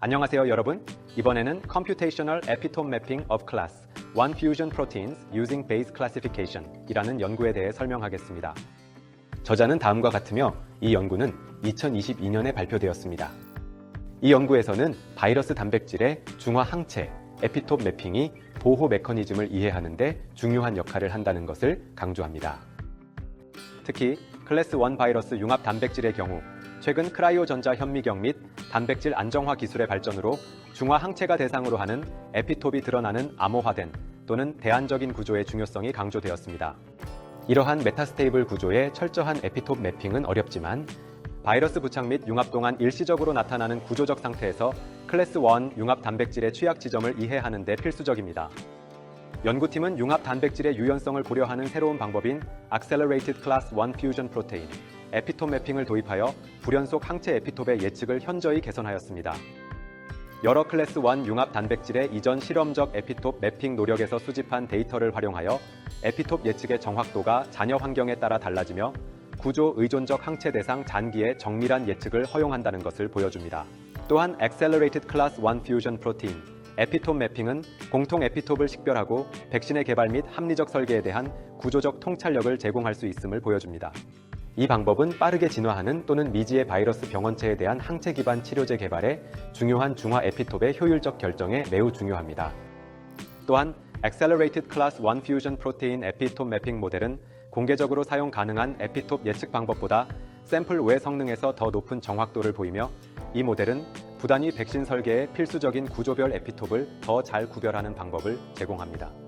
안녕하세요 여러분. 이번에는 Computational Epitope Mapping of Class One Fusion Proteins Using Base Classification 이라는 연구에 대해 설명하겠습니다. 저자는 다음과 같으며 이 연구는 2022년에 발표되었습니다. 이 연구에서는 바이러스 단백질의 중화 항체, 에피톱 매핑이 보호 메커니즘을 이해하는데 중요한 역할을 한다는 것을 강조합니다. 특히 클래스 1 바이러스 융합 단백질의 경우 최근 크라이오 전자 현미경 및 단백질 안정화 기술의 발전으로 중화 항체가 대상으로 하는 에피톱이 드러나는 암호화된 또는 대안적인 구조의 중요성이 강조되었습니다. 이러한 메타스테이블 구조의 철저한 에피톱 매핑은 어렵지만 바이러스 부착 및 융합 동안 일시적으로 나타나는 구조적 상태에서 클래스 1 융합 단백질의 취약 지점을 이해하는 데 필수적입니다. 연구팀은 융합 단백질의 유연성을 고려하는 새로운 방법인 Accelerated Class 1 Fusion Protein, 에피톱 매핑을 도입하여 불연속 항체 에피톱의 예측을 현저히 개선하였습니다. 여러 클래스 1 융합 단백질의 이전 실험적 에피톱 매핑 노력에서 수집한 데이터를 활용하여 에피톱 예측의 정확도가 잔여 환경에 따라 달라지며 구조 의존적 항체 대상 잔기의 정밀한 예측을 허용한다는 것을 보여줍니다. 또한 Accelerated Class 1 Fusion Protein, 에피톱 매핑은 공통 에피톱을 식별하고 백신의 개발 및 합리적 설계에 대한 구조적 통찰력을 제공할 수 있음을 보여줍니다. 이 방법은 빠르게 진화하는 또는 미지의 바이러스 병원체에 대한 항체 기반 치료제 개발에 중요한 중화 에피톱의 효율적 결정에 매우 중요합니다. 또한 Accelerated Class 1 Fusion Protein 에피톱 매핑 모델은 공개적으로 사용 가능한 에피톱 예측 방법보다 샘플 외 성능에서 더 높은 정확도를 보이며 이 모델은 부단위 백신 설계에 필수적인 구조별 에피톱을 더 잘 구별하는 방법을 제공합니다.